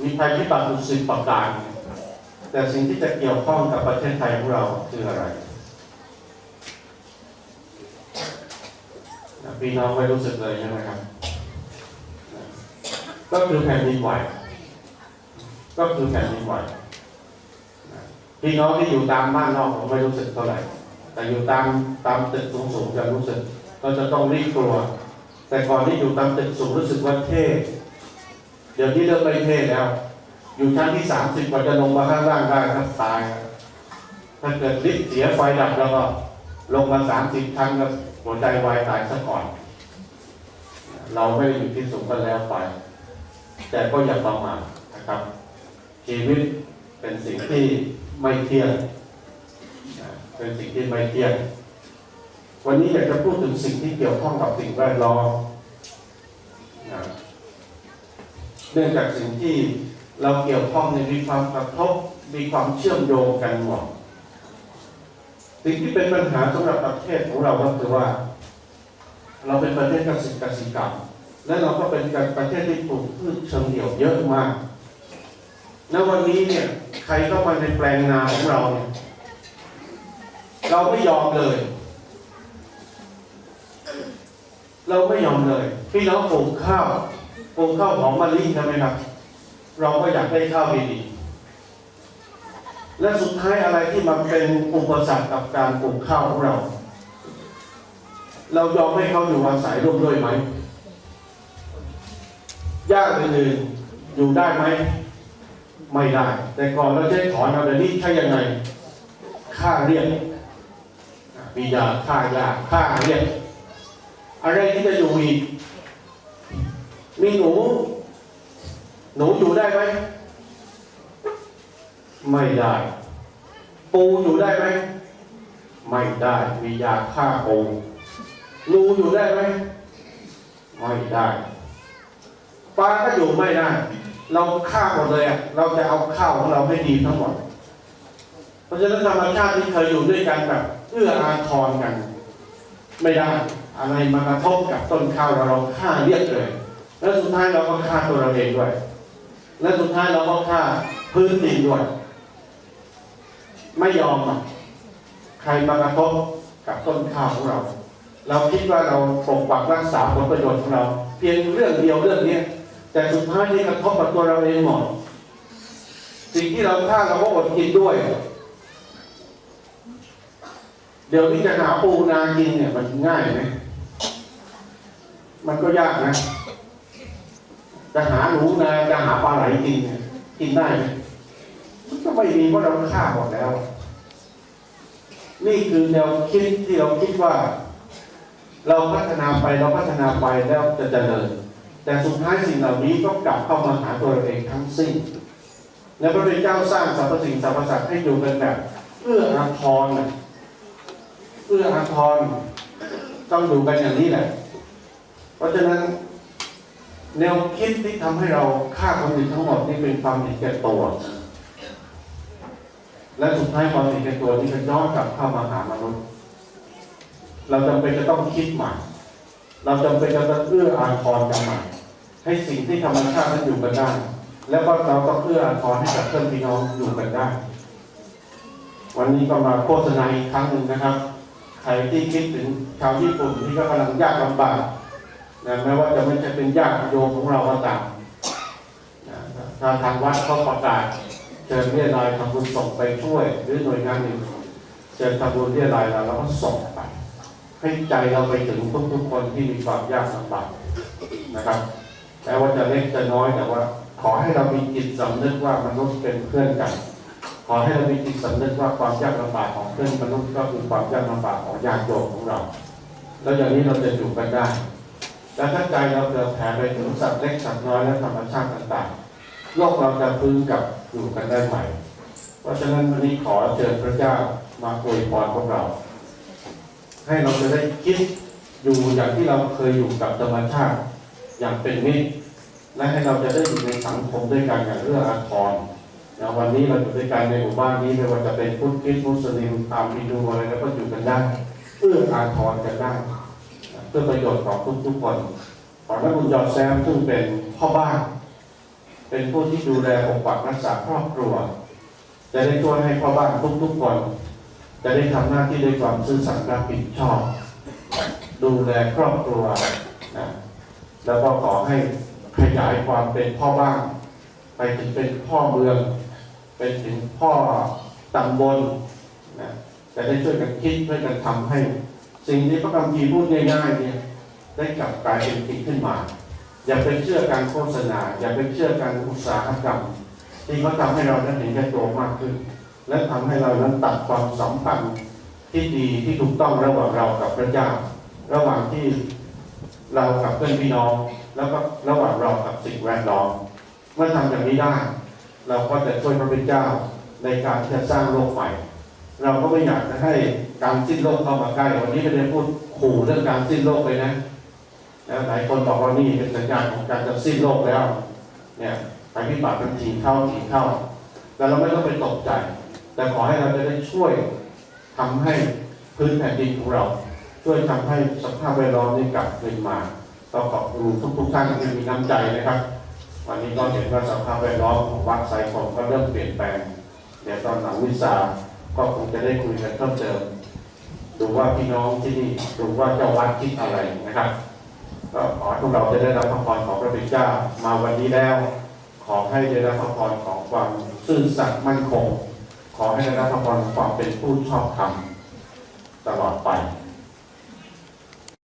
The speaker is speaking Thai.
มีภัยพิบัติอยู่สิบประการ แต่สิ่งที่จะเกี่ยวข้องกับประเทศไทยของเราคืออะไรนะพี่น้องไม่รู้สึกเลยใช่ไหมครับ ก็คือแผ่นดินไหว ก็คือแผ่นดินไหว พี่น้องที่อยู่ตามบ้านนอกผมไม่รู้สึกเท่าไหร่ แต่อยู่ตามตามตึกสูงๆจะรู้สึก ก็จะต้องรีบกลัว แต่ก่อนที่อยู่ตามตึกสูงรู้สึกว่าเท่ เดี๋ยวนี้เริ่มไม่เท่แล้ว อยู่ชั้นที่สามสิบกว่าจะลงมาข้างล่างได้ครับตายครับถ้าเกิดลิฟต์เสียไฟดับแล้วก็ ลงมาสามสิบชั้นก็หัวใจวายตายซะก่อน เราไม่ได้อยู่ที่สูงกันแล้วไป แต่ก็อย่าประมาทนะครับ ชีวิตเป็นสิ่งที่ไม่เที่ยงเป็นสิ่งที่ไม่เที่ยง วันนี้อยากจะพูดถึงสิ่งที่เกี่ยวข้องกับสิ่งแวดล้อมนะ เนื่องจากสิ่งที่เราเกี่ยวข้องในมีความกระทบมีความเชื่อมโยงกันหมดสิ่งที่เป็นปัญหาสำหรับประเทศของเราก็คือว่า เราเป็นประเทศเกษตรกสิกรรมและเราก็เป็นประเทศที่ปลูกพืชเชิงเดี่ยวเยอะมากณวันนี้เนี่ยใครเข้ามาในแปลงนาของเราเนี่ยเราไม่ยอมเลย เราไม่ยอมเลย พี่น้องปลูกข้าว ปลูกข้าวหอมมะลิใช่ไหมครับ เราก็อยากได้ข้าวดีๆและสุดท้ายอะไรที่มันเป็นอุปสรรคกับการปลูกข้าวของเรา เรายอมให้เขาอยู่อาศัยร่วมด้วยไหมยากอื่นๆอยู่ได้ไหมไม่ได้ แต่ก่อนเราใช้ถอนเอาเดี๋ยวนี้ใช้ยังไง ค่าเรียกมียาค่ายาค่าเรียกอะไรที่จะอยู่อีก มีหนู หนูอยู่ได้ไหม ไม่ได้ ปูอยู่ได้ไหม ไม่ได้ มียาฆ่าปูงูอยู่ได้ไหม ไม่ได้ปลาก็อยู่ไม่ได้ เราฆ่าหมดเลยอะ เราจะเอาข้าวของเราให้ดีทั้งหมด เพราะฉะนั้นธรรมชาติที่เคยอยู่ด้วยกันแบบเอื้ออาทรกัน ไม่ได้ อะไรมากระทบกับต้นข้าวเราเราฆ่าเรียบเลย แล้วสุดท้ายเราก็ฆ่าตัวเราเองด้วย และสุดท้ายเราก็ฆ่าพื้นดินด้วย ไม่ยอมใครมากระทบกับต้นข้าวของเรา เราคิดว่าเราปกปักรักษาผลประโยชน์ของเรา เพียงเรื่องเดียวเรื่องนี้แต่สุดท้ายนี่กระทบกับตัวเราเองหมดสิ่งที่เราฆ่าเราก็อดกินด้วย เดี๋ยวนี้จะหาปูนากินเนี่ยมันง่ายไหมมันก็ยากนะ จะหาหนูนาจะหาปลาไหลกินเนี่ยกินได้มันก็ไม่มีเพราะเราฆ่าหมดแล้ว นี่คือแนวคิดที่เราคิดว่า เราพัฒนาไปเราพัฒนาไปแล้วจะเจริญแต่สุดท้ายสิ่งเหล่านี้ก็กลับเข้ามาหาตัวเราเองทั้งสิ้นและพระพุทธเจ้าสร้างสรรพสิ่งสรรพสัตว์ให้อยู่กันแบบเอื้ออาทรเอื้ออาทรต้องอยู่กันอย่างนี้แหละ เพราะฉะนั้น แนวคิดที่ทำให้เราฆ่าคนอื่นทั้งหมดนี่เป็นความเห็นแก่ตัว และสุดท้ายความเห็นแก่ตัวนี่ก็ย้อนกลับเข้ามาหามนุษย์ เราจำเป็นจะต้องคิดใหม่ เราจำเป็นจะต้องเอื้ออาทรกันใหม่ให้สิ่งที่ธรรมชาตินั้นอยู่กันได้ แล้วก็เราต้องเอื้ออาทรให้กับเพื่อนพี่น้องอยู่กันได้ วันนี้ก็มาโฆษณาอีกครั้งหนึ่งนะครับ ใครที่คิดถึงชาวญี่ปุ่นที่ก็กำลังยากลำบาก นะแม้ว่าจะไม่ใช่เป็นญาติโยมของเราก็ตามนะถ้าทางวัดเขาประกาศเชิญเรียรายทำบุญส่งไปช่วย หรือหน่วยงานหนึ่งเชิญทำบุญเรียรายเราเราก็ส่งไป ให้ใจเราไปถึงทุกๆคนที่มีความยากลำบากนะครับแม้ว่าจะเล็กจะน้อยแต่ว่า ขอให้เรามีจิตสำนึกว่ามนุษย์เป็นเพื่อนกัน ขอให้เรามีจิตสำนึกว่าความยากลำบากของเพื่อนมนุษย์ก็คือความยากลำบากของญาติโยมของเรา แล้วอย่างนี้เราจะอยู่กันได้ และถ้าใจเราเกิดแผ่ไปถึงสัตว์เล็กสัตว์น้อยและธรรมชาติต่างๆ โลกเราจะฟื้นกลับอยู่กันได้ใหม่ เพราะฉะนั้นวันนี้ขอเชิญพระเจ้ามาอวยพรพวกเรา ให้เราจะได้คิดอยู่อย่างที่เราเคยอยู่กับธรรมชาติอย่างเป็นมิตรและให้เราจะได้อยู่ในสังคมด้วยกันอย่างเอื้ออาทรนะวันนี้เราอยู่ด้วยกันในหมู่บ้านนี้ไม่ว่าจะเป็นพุทธคริสต์มุสลิมตามฮินดูอะไรแล้วก็อยู่กันได้เอื้ออาทรกันได้ พื่อประโยชน์ของทุกๆคนขอพระคุณยอดแซมซึ่งเป็นพ่อบ้าน เป็นผู้ที่ดูแลปกปักรักษาครอบครัว จะได้ช่วยให้พ่อบ้านทุกๆคน จะได้ทำหน้าที่ด้วยความซื่อสัตย์รับผิดชอบ ดูแลครอบครัวนะแล้วก็ขอให้ขยายความเป็นพ่อบ้าน ไปถึงเป็นพ่อเมือง เป็นถึงพ่อตำบลนะจะได้ช่วยกันคิดช่วยกันทำให้ สิ่งที่พระคัมภีร์พูดง่ายๆเนี่ยได้กลับกลายเป็นจริงขึ้นมา อย่าไปเชื่อการโฆษณา อย่าไปเชื่อการอุตสาหกรรมที่เขาทำให้เรานั้นเห็นแก่ตัวมากขึ้น และทำให้เรานั้นตัดความสัมพันธ์ที่ดีที่ถูกต้องระหว่างเรากับพระเจ้า ระหว่างที่เรากับเพื่อนพี่น้อง แล้วก็ระหว่างเรากับสิ่งแวดล้อมเมื่อทำอย่างนี้ได้ เราก็จะช่วยพระเจ้าในการที่จะสร้างโลกใหม่ เราก็ไม่อยากจะให้การสิ้นโลกเข้ามาใกล้ วันนี้ไม่ได้พูดขู่เรื่องการสิ้นโลกเลยนะหลายคนบอกว่านี่เป็นสัญญาณของการจะสิ้นโลกแล้ว เนี่ยภัยพิบัติมันถีเข้าถีเข้า แต่เราไม่ต้องไปตกใจ แต่ขอให้เราจะได้ช่วยทำให้พื้นแผ่นดินของเรา ช่วยทำให้สภาพแวดล้อมนี้กลับคืนมาต้องขอบคุณทุกๆท่านที่มีน้ำใจนะครับ วันนี้ก็เห็นว่าสภาพแวดล้อมของวัดไซคองก็เริ่มเปลี่ยนแปลงเดี๋ยตอนหลังวิสา ก็คงจะได้คุยกันเพิ่มเติมดูว่าพี่น้องที่นี่ดูว่าเจ้าวัดคิดอะไรนะครับก็ขอให้พวกเราจะได้รับพระพรของพระบิดาเจ้ามาวันนี้แล้ว ขอให้ได้รับพระพรของความซื่อสัตย์มั่นคง ขอให้ได้รับพระพรของความเป็นผู้ชอบธรรมตลอดไป